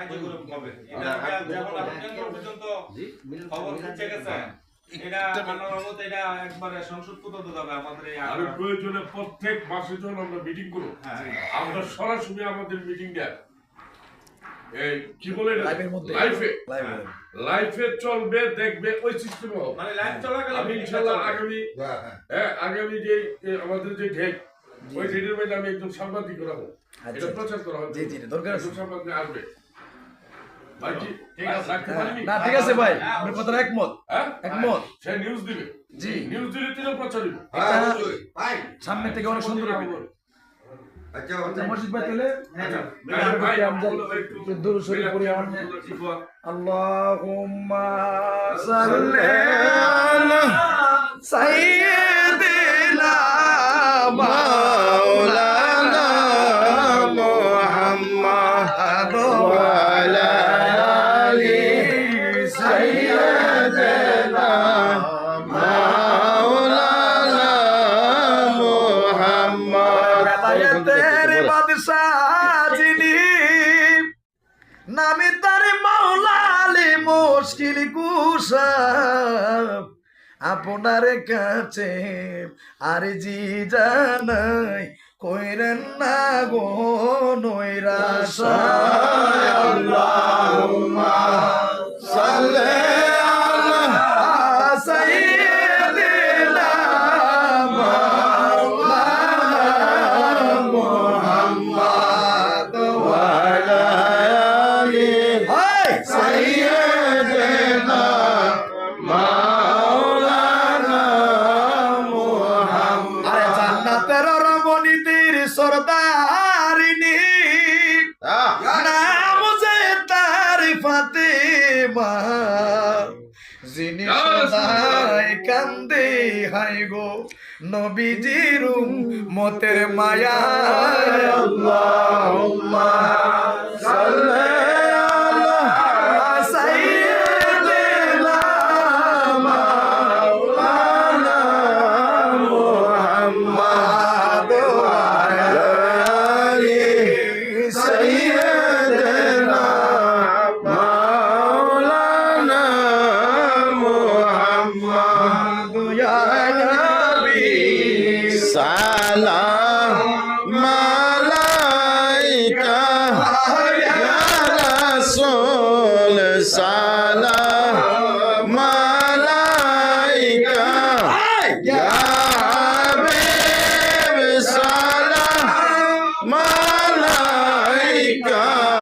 কার্যক্রম হবে এটা যেমন এখন পর্যন্ত খবর পৌঁছে গেছে এটা আল্লাহর রহমতে এটা একবারে সংসদগত হবে আমাদের এই আর প্রয়োজনে প্রত্যেক মাসে যখন আমরা মিটিং করব হ্যাঁ। আমরা সরাসরি আমাদের মিটিংটা এই কি বলে লাইভের মধ্যে। লাইফে লাইভে লাইফে চলবে দেখবে ওই সিস্টেমে হবে। মানে লাইভ চলাকালীন আমি। আগামী হ্যাঁ আগামী যে আমাদের যে ডেট ওই ডেটের মধ্যে আমি একদম সাংবাদিক করা হোক আচ্ছা। এটা প্রচার করা হবে। জি, জি, দরকার আছে। সাংবাদিক আসবে। না ঠিক আছে ভাই আপনার কথা একমত। হ্যাঁ? একমত। সে নিউজ দিবে। জি। নিউজ দিলে তিনিও প্রচার সামনে থেকে অনেক সুন্দর হবে। আচ্ছা যিনি নামি তার মাওলালি মুশকিল কুসা আপনার কাছে আর জি জানাই, কইরেন না গো নৈরাশা। সাইয়্যিদিনা মাওলানা মুহাম্মদ আরে জান্নাতের রমণীদের সরদারিনী। নাম যে তার ফাতেমা। যিনি সদাই কান্দে হাই গো নবীজির মতের মায়া। আল্লাহুম্মা। নবী সালাম।